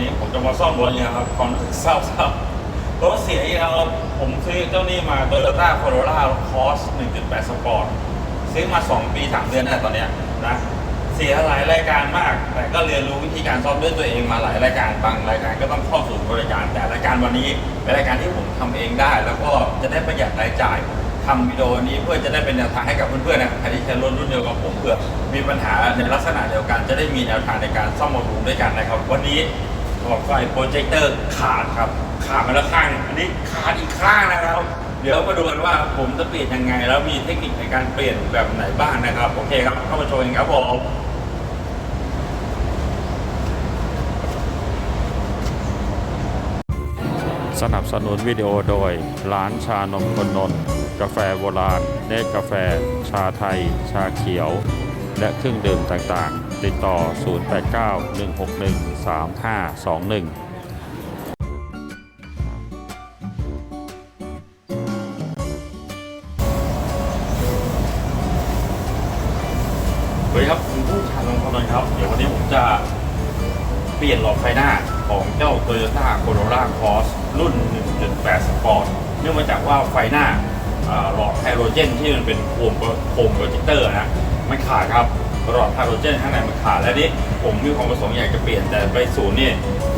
นี้ผมจะมาซ่อมรถเนี่ยครับความรู้สึกเศร้าเศร้ารถเสียอีกแล้วครับผมซื้อเจ้านี่มา Toyota Corolla Cross 1.8 Sport ซื้อมา 2 ปี 3 เดือนแล้วตอนเนี้ยนะเสียหลายรายการมาก แต่ก็เรียนรู้วิธีการซ่อมด้วยตัวเองมาหลายรายการบางรายการก็ต้องเข้าสู่บริการ แต่รายการวันนี้เป็นรายการที่ผมทำเองได้ แล้วก็จะได้ประหยัดรายจ่ายทำวิดีโอนี้เพื่อจะได้เป็นแนวทางให้กับเพื่อนๆนะใครที่ใช้รถรุ่นเดียวกับผมเพื่อมีปัญหาในลักษณะเดียวกันจะได้มีแนวทางในการซ่อมบำรุงด้วยกันนะครับ วันนี้ หลอดไฟโปรเจคเตอร์ขาดครับ ขาดมาแล้วข้างหนึ่งอันนี้ขาดอีกข้างนะครับ เดี๋ยวมาดูกันว่าผมจะเปลี่ยนยังไง แล้วมีเทคนิคในการเปลี่ยนแบบไหนบ้างนะครับ โอเคครับ เข้ามาชมกันครับผมสนับสนุนวิดีโอโดย ร้านชานมคนนนท์กาแฟโบราณ เนกกาแฟ ชาไทย ชาเขียว และเครื่องดื่มต่างๆ ติดต่อ 3521สวัสดีครับคุณผู้ชายลงคนนครับ เดี๋ยววันนี้ผมจะเปลี่ยนหลอดไฟหน้าของเจ้า Toyota Corolla Cross รุ่น 1.8 Sport เนื่องมาจากว่าไฟหน้าอ่าหลอดไฮโดรเจนที่มันเป็นโคมโคมโปรเจคเตอร์นะมันขาดครับ หลอดไฮโดรเจนข้างในมันขาดและนี่ผมมีความประสงค์อยากจะเปลี่ยนแต่ไปศูนย์นี่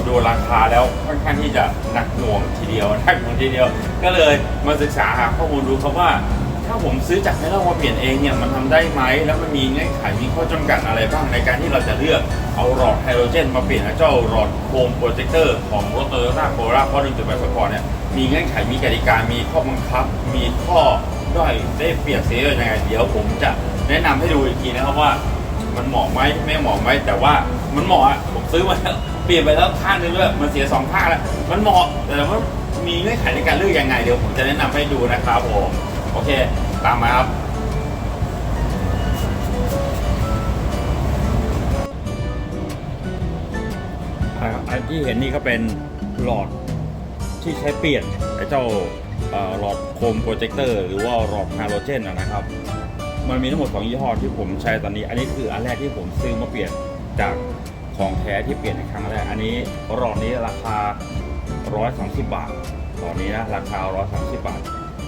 ดูราคาแล้วค่อนข้างที่จะหนักหน่วงทีเดียวหนักหน่วงทีเดียว ก็เลยมาศึกษาหาข้อมูลดูครับว่า ถ้าผมซื้อจากให้เรามาเปลี่ยนเองเนี่ยมันทำได้ไหมแล้วมันมีเงื่อนไขมีข้อจำกัดอะไรบ้างในการที่เราจะเลือกเอาหลอดไฮโดรเจน มาเปลี่ยนเจ้าหลอดโคมโปรเจคเตอร์ของรถโตโยต้าโคราเพราะ1.8สปอร์ตเนี่ยมีเงื่อนไขมีกติกามีข้อบังคับ มีข้อด้อยได้เปรียบเสียยังไงเดี๋ยวผมจะแนะนำให้ดูอีกทีนะครับว่า มันเหมาะไหมไม่เหมาะไหมแต่ว่ามันเหมาะอะผมซื้อมาแล้วเปลี่ยนไปแล้วข้างนึงด้วยมันเสียสองข้างแล้วมันเหมาะแต่ว่ามีเงื่อนไขในการเลือกยังไงเดี๋ยวผมจะแนะนำให้ดูนะครับผมโอเค ตามมาครับอันที่เห็นนี่ก็เป็นหลอดที่ใช้เปลี่ยนไอ้เจ้าหลอดโคมโปรเจคเตอร์หรือว่าหลอดฮาโลเจนนะครับ มันมีทั้งหมด2ยี่ห้อที่ผมใช้ตอนนี้ อันนี้คืออันแรกที่ผมซื้อมาเปลี่ยนจากของแท้ที่เปลี่ยนในครั้งแรก อันนี้หลอดนี้ราคา 130 บาทหลอดนี้นะราคา 130 บาท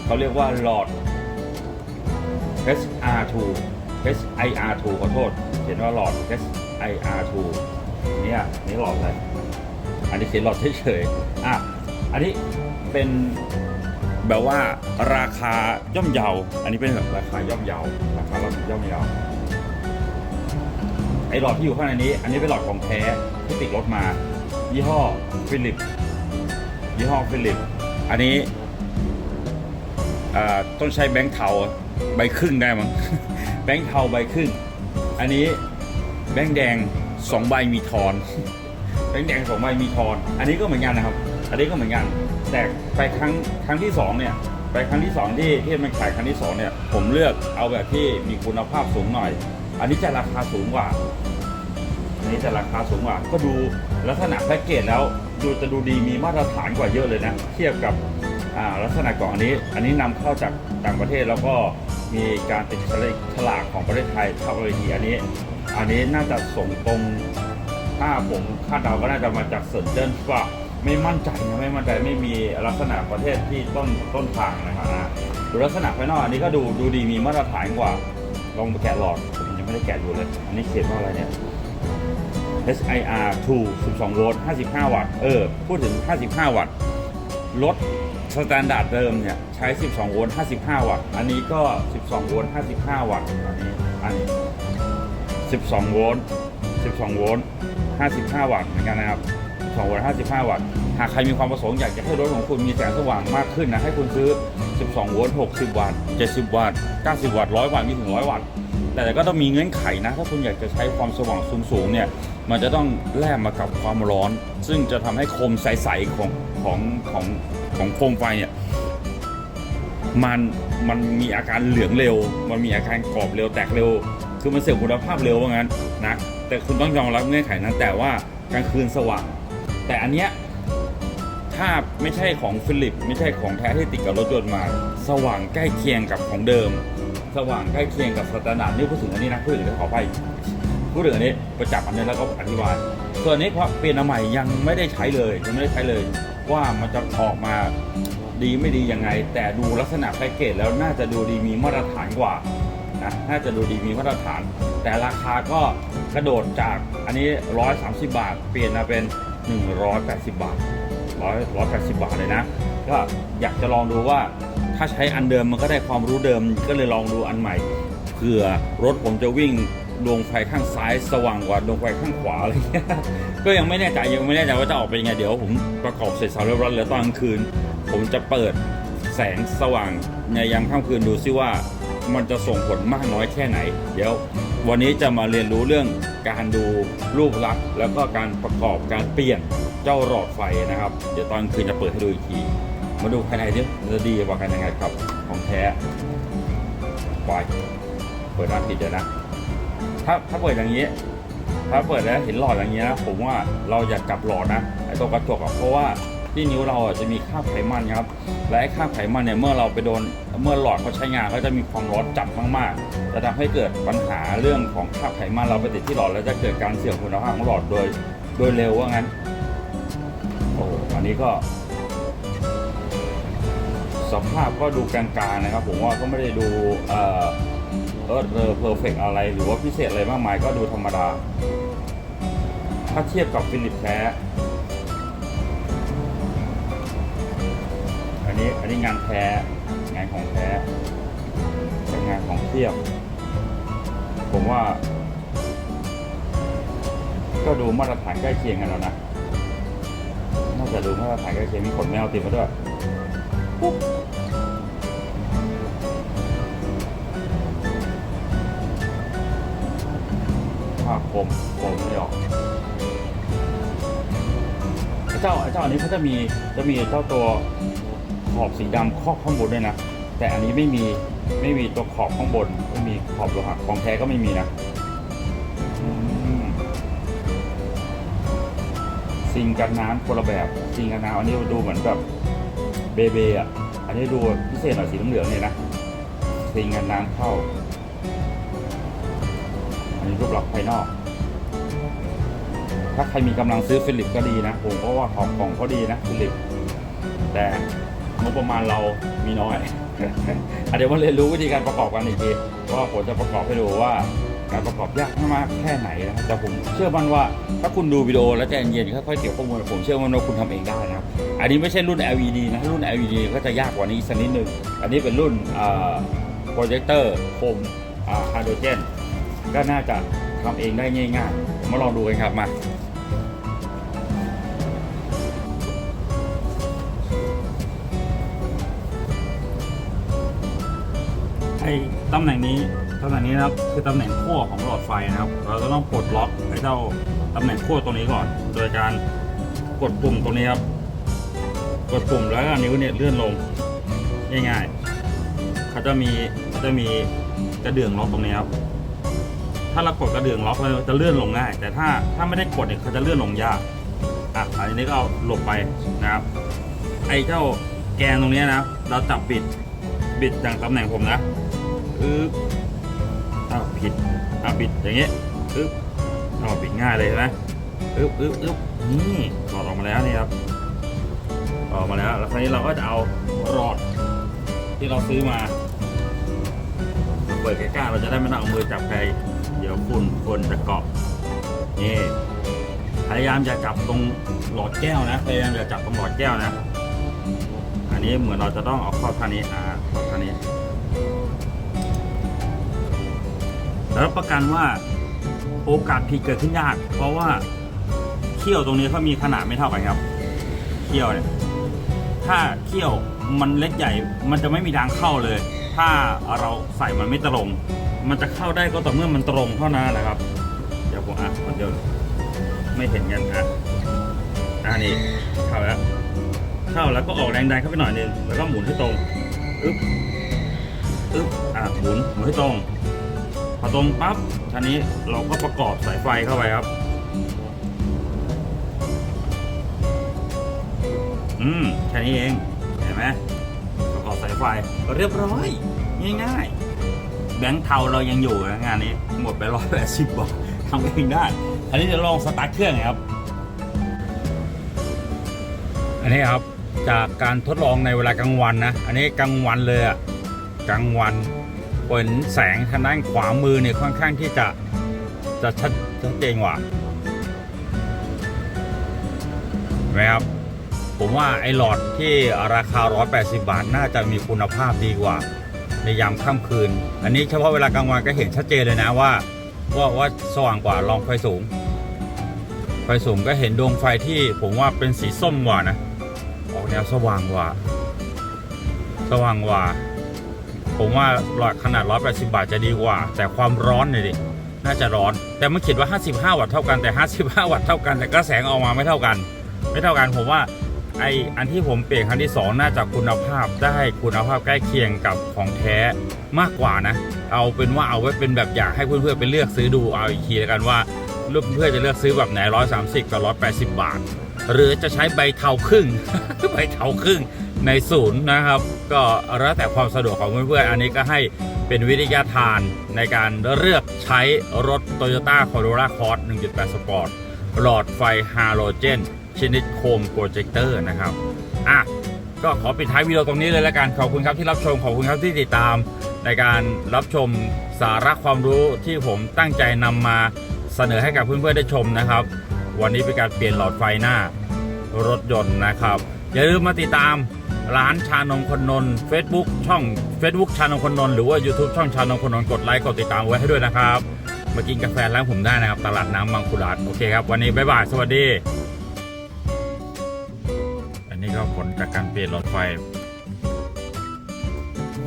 เขาเรียกว่าหลอด HR2 HIR2 ขอโทษ เขียนว่าหลอด HIR2 เนี่ยนี่หลอดอะไร อันนี้เขียนหลอดเฉยๆ อะ อันนี้เป็น แบบว่าราคาย่อมเยา อันนี้เป็นแบบราคาย่อมเยา ราคาย่อมเยา ไอหลอดที่อยู่ข้างในนี้ อันนี้เป็นหลอดของแท้ที่ติดรถมา ยี่ห้อฟิลิป ยี่ห้อฟิลิป อันนี้ต้องใช้แบงค์เทาใบครึ่งได้มั้ง แบงค์เทาใบครึ่ง อันนี้แบงค์แดงสองใบมีทอน แบงค์แดงสองใบมีทอน อันนี้ก็เหมือนกันนะครับ อันนี้ก็เหมือนกัน แต่ไปครั้งครั้งที่สองเนี่ยไปครั้งที่สองที่ที่มันขายครั้งที่สองเนี่ยผมเลือกเอาแบบที่มีคุณภาพสูงหน่อย อันนี้จะราคาสูงกว่าอันนี้จะราคาสูงกว่า ก็ดูลักษณะแพ็กเกจแล้วดูจะดูดีมีมาตรฐานกว่าเยอะเลยนะเทียบกับลักษณะกล่องอันนี้ อันนี้นำเข้าจากต่างประเทศแล้วก็มีการติดฉลากของประเทศไทยเข้าเลยทีอันนี้ อันนี้น่าจะส่งตรงถ้าผมคาดเดาก็น่าจะมาจากเซินเจิ้นว่ ไม่มั่นใจนะไม่มั่นใจไม่มีลักษณะประเทศที่ต้นต้นทางนะครับนะดูลักษณะภายนอกอันนี้ก็ดูดูดีมีมาตรฐานกว่า ลองไปแกะหลอดผมยังไม่ได้แกะดูเลย อันนี้เขียนว่าอะไรเนี่ย SIR 2 12 โวลต์ 55 วัตต์ เออ พูดถึง 55 วัตต์ รถสแตนดาร์ดเดิมเนี่ย ใช้ 12 โวลต์ 55 วัตต์ อันนี้ก็ 12 โวลต์ 55 วัตต์ อันนี้ อันนี้ 12 โวลต์ 12 โวลต์ 55 วัตต์ เหมือนกันนะครับ 255 วัตต์ หากใครมีความประสงค์อยากจะให้รถของคุณมีแสงสว่างมากขึ้นนะ ให้คุณซื้อ 12 โวลต์ 60 วัตต์ 70 วัตต์ 90 วัตต์ 100 วัตต์ มีถึง 100 วัตต์ แต่ก็ต้องมีเงื่อนไขนะ ถ้าคุณอยากจะใช้ความสว่างสูงๆเนี่ย มันจะต้องแลกมากับความร้อน ซึ่งจะทำให้โคมใสๆของของของของโคมไฟเนี่ยมันมันมีอาการเหลืองเร็ว มันมีอาการกรอบเร็วแตกเร็ว คือมันเสื่อมคุณภาพเร็วว่างั้นนะ แต่คุณต้องยอมรับเงื่อนไขนั้นแต่ว่ากลางคืนสว่าง แต่อันเนี้ยถ้าไม่ใช่ของฟิลิปไม่ใช่ของแท้ที่ติดกับรถยนต์มา สว่างใกล้เคียงกับของเดิม สว่างใกล้เคียงกับสแตนดาร์ดนี่พูดถึงอันนี้นะพูดถึงขอไปพูดถึงอันนี้ประจับอันนี้แล้วก็อธิบายส่วนนี้เพอเปลี่ยนอันใหม่ยังไม่ได้ใช้เลยยังไม่ได้ใช้เลย ว่ามันจะออกมาดีไม่ดียังไง แต่ดูลักษณะแพ็กเกจแล้วน่าจะดูดีมีมาตรฐานกว่านะน่าจะดูดีมีมาตรฐาน แต่ราคาก็กระโดดจากอันนี้ 130 บาท เปลี่ยนมาเป็น 180 บาท100 180 บาทเลยนะ ก็อยากจะลองดูว่าถ้าใช้อันเดิมมันก็ได้ความรู้เดิมก็เลยลองดูอันใหม่เผื่อรถผมจะวิ่งดวงไฟข้างซ้ายสว่างกว่าดวงไฟข้างขวาอะไรเงี้ยก็ยังไม่แน่ใจยังไม่แน่ใจว่าจะออกเป็นยังไงเดี๋ยวผมประกอบเสร็จสาวเรียบร้อยแล้วตอนกลางคืน ผมจะเปิดแสงสว่างในยามค่ำคืนดูซิว่ามันจะส่งผลมากน้อยแค่ไหน เดี๋ยววันนี้จะมาเรียนรู้เรื่อง การดูรูปลักษณ์แล้วก็การประกอบการเปลี่ยนเจ้าหลอดไฟนะครับ เดี๋ยวตอนคืนจะเปิดให้ดูอีกที มาดูภายในดิมันจะดีกว่ากันยังไงครับ ของแท้ปล่อยเปิดร้านผิดเดี๋ยวนะ ถ้าถ้าเปิดอย่างนี้ ถ้าเปิดแล้วเห็นหลอดอย่างนี้นะผมว่าเราอย่ากลับหลอดนะไอ้ตัวกระจกอะเพราะว่า ที่นิ้วเราอะจะมีคราบไขมันครับ และคราบไขมันเนี่ยเมื่อเราไปโดนเมื่อหลอดเขาใช้งานเขาจะมีความร้อนจัดมากๆ จะทำให้เกิดปัญหาเรื่องของคราบไขมันเราไปติดที่หลอดแล้วจะเกิดการเสื่อมคุณภาพของหลอดโดยโดยเร็วว่างั้น โอ้อันนี้ก็ สภาพก็ดูกลางๆนะครับ ผมว่าก็ไม่ได้ดูเออเออเออเพอร์เฟกอะไรหรือว่าพิเศษอะไรมากมายก็ดูธรรมดา ถ้าเทียบกับฟิลิปแท้ นนี้อันนี้งานแท้งานของแท้เป็นงานของเทียบ ผมว่า ก็ดูมาตรฐานใกล้เคียงกันแล้วนะน่าจะดูมาตรฐานใกล้เคียงมีขนแมวติดมาด้วยปุ๊บภาพคมคมไม่ออกเจ้าเจ้าอันนี้เขาจะมีจะมีเจ้าตัว ขอบสีดำครอบข้างบนด้วยนะ แต่อันนี้ไม่มีไม่มีตัวขอบข้างบน ไม่มีขอบโลหะของแท้ก็ไม่มีนะอืมซิงกันน้ำคนละแบบซิงกันน้ำอันนี้ดูเหมือนแบบเบเบอะอันนี้ดูพิเศษหน่อยสีเหลืองเนี่ยนะซิงกันน้ำเข้า อันนี้รูปลักษณ์ภายนอก ถ้าใครมีกำลังซื้อฟิลิปก็ดีนะผมก็ว่าของของเขาดีนะฟิลิปแต่ งบประมาณเรามีน้อยเดี๋ยวมาเรียนรู้วิธีการประกอบกันอีกทีว่าผมจะประกอบให้ดูว่าการประกอบยากมากแค่ไหนนะครับแต่ผมเชื่อมั่นว่าถ้าคุณดูวิดีโอแล้วใจเย็นๆค่อยๆเก็บข้อมูลผมเชื่อมั่นว่าคุณทำเองได้นะครับอันนี้ไม่ใช่รุ่น LED นะรุ่น LED ก็จะยากกว่านี้สักนิดนึงอันนี้เป็นรุ่นโปรเจคเตอร์โคมไฮโดรเจนก็น่าจะทำเองได้ง่ายๆมาลองดูกันครับมา ไอ้ตำแหน่งนี้ตำแหน่งนี้นะครับคือตำแหน่งขั้วของหลอดไฟนะครับ เราจะต้องปลดล็อกไอ้เจ้าตำแหน่งขั้วตรงนี้ก่อน โดยการกดปุ่มตรงนี้ครับ กดปุ่มแล้วก็นิ้วเนี่ยเลื่อนลงง่ายๆเขาจะมีจะมีกระเดื่องล็อกตรงนี้ครับถ้าเรากดกระเดื่องล็อกเราจะเลื่อนลงง่าย แต่ถ้าถ้าไม่ได้กดเนี่ยเขาจะเลื่อนลงยากอะอันนี้ก็เอาหลบไปนะครับ ไอ้เจ้าแกนตรงนี้นะ เราจับบิดบิดจากตำแหน่งผมนะ อึ๊บอ้าวผิดอ้าวบิดอย่างเงี้ยอึ๊บอ้าวบิดง่ายเลยเห็นไหมอึ๊บอึ๊บอึ๊บนี่ถอดออกมาแล้วนี่ครับออกมาแล้ว แล้วคราวนี้เราก็จะเอารอดที่เราซื้อมาเปิดใกล้ๆเราจะได้ไม่ต้องเอามือจับใครเดี๋ยวฝุ่นฝุ่นจะเกาะนี่พยายามจะจับตรงหลอดแก้วนะพยายามจะจับตรงหลอดแก้วนะ อันนี้เหมือนเราจะต้องเอาเข้าท่านี้อ่า แล้วประกันว่าโอกาสผิดเกิดขึ้นยาก เพราะว่าเขี้ยวตรงนี้เขามีขนาดไม่เท่ากันครับเขี้ยวเนี่ยถ้าเขี้ยวมันเล็กใหญ่ มันจะไม่มีทางเข้าเลย ถ้าเราใส่มันไม่ตรง มันจะเข้าได้ก็ต่อเมื่อมันตรงเท่านั้นนะครับ เดี๋ยวผมอะมันจะไม่เห็นกันอะอ่านี่เข้าแล้วเข้าแล้วก็ออกแรงดันเข้าไปหน่อยนึงแล้วก็หมุนให้ตรงอึ๊บอึ๊บอะหมุนหมุนให้ตรง อตรงปั๊บทีนี้เราก็ประกอบสายไฟเข้าไปครับ อืมแค่นี้เอง เห็นไหมประกอบสายไฟเรียบร้อย ง่ายๆ แบงค์เทาเรายังอยู่นะงานนี้ หมดไปร้อยแปดสิบบาททำเองได้ อันนี้จะลองสตาร์ทเครื่องครับ อันนี้ครับจากการทดลองในเวลากลางวันนะ อันนี้กลางวันเลยอะกลางวัน เปิดแสงทางด้านขวามือเนี่ยค่อนข้างที่จะจะชัดชัดเจนกว่านไหมครับผมว่าไอ้หลอดที่ราคา 180 บาท น่าจะมีคุณภาพดีกว่า ในยามค่ำคืน อันนี้เฉพาะเวลากลางวันก็เห็นชัดเจนเลยนะว่าว่าว่าสว่างกว่าลองไฟสูง ไฟสูงก็เห็นดวงไฟที่ผมว่าเป็นสีส้มกว่านะ ออกแนวสว่างกว่า สว่างกว่า ผมว่าหลอดขนาด 180 บาทจะดีกว่า แต่ความร้อนเนี่ยดิน่าจะร้อน แต่มันเขียนว่า 55 วัตต์เท่ากันแต่ 55 วัตต์เท่ากันแต่ก็แสงออกมาไม่เท่ากัน ไม่เท่ากันผมว่าไออันที่ผมเปลี่ยนครั้งที่ 2 น่าจะคุณภาพได้คุณภาพใกล้เคียงกับของแท้มากกว่านะ เอาเป็นว่าเอาไว้เป็นแบบอย่างให้เพื่อนๆไปเลือกซื้อดูเอาอีกทีแล้วกันว่าเพื่อนๆจะเลือกซื้อแบบไหน 130 กับ 180 บาท หรือจะใช้ใบเทาครึ่งใบเทาครึ่ง ในศูนย์นะครับ ก็แล้วแต่ความสะดวกของเพื่อนๆอันนี้ก็ให้เป็นวิทยาทานในการเลือกใช้รถ Toyota Corolla Cross 1.8 Sport หลอดไฟฮาโลเจน ชนิดโคมโปรเจคเตอร์นะครับอะก็ขอปิดท้ายวิดีโอตรงนี้เลยแล้วกัน ขอบคุณครับที่รับชม ขอบคุณครับที่ติดตาม ในการรับชมสาระความรู้ที่ผมตั้งใจนำมาเสนอให้กับเพื่อนๆได้ชมนะครับ วันนี้เป็นการเปลี่ยนหลอดไฟหน้ารถยนต์นะครับ อย่าลืมมาติดตาม ร้านชานมคนนนท์ Facebook ช่อง Facebook ชานมคนนน์หรือว่า YouTube ช่องชานมคนนน์กดไลค์กดติดตามไว้ให้ด้วยนะครับมากินกาแฟร้านผมได้นะครับ ตลาดน้ำมังคุราชโอเคครับวันนี้บ๊ายบาย สวัสดี อันนี้ก็ผลจากการเปลี่ยนหลอดไฟ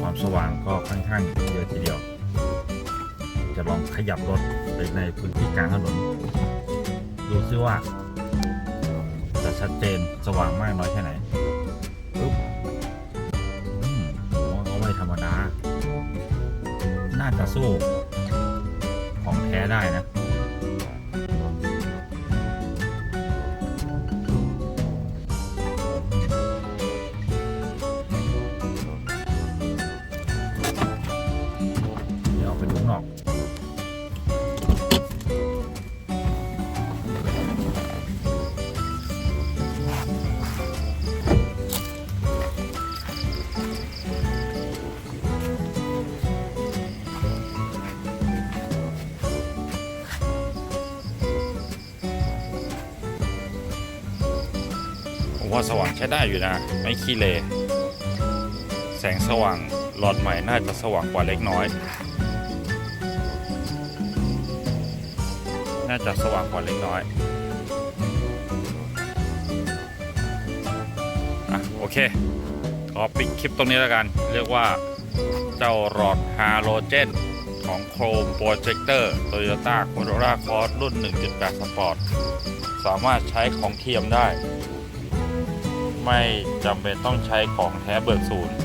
ความสว่างก็ค่อนข้างเยอะทีเดียว จะลองขยับรถไปในพื้นที่กลางถนนดูซิว่าจะชัดเจนสว่างมากน้อยแค่ไหน จะสู้ของแท้ได้นะ ว่าสว่างใช้ได้อยู่นะ ไม่ขี้เลแสงสว่างหลอดใหม่น่าจะสว่างกว่าเล็กน้อย น่าจะสว่างกว่าเล็กน้อยอะโอเค ขอปิดคลิปตรงนี้แล้วกัน เรียกว่าเจ้าหลอดฮาโลเจนของโครมโปรเจคเตอร์โตโยต้าโคโรล่าคอร์สรุ่น 1.8 สปอร์ต สามารถใช้ของเทียมได้ ไม่จำเป็นต้องใช้ของแท้เบิกศูนย์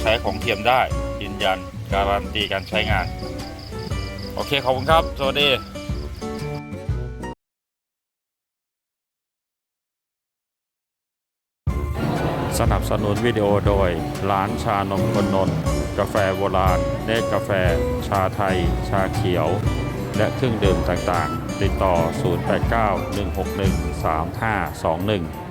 ใช้ของเทียมได้ยืนยันการันตีการใช้งาน โอเค ขอบคุณครับ สวัสดีสนับสนุนวิดีโอโดย ร้านชานมคนนนท์กาแฟโบราณเนกกาแฟ ชาไทย ชาเขียว และเครื่องดื่มต่างๆ ติดต่อ 089 161 3521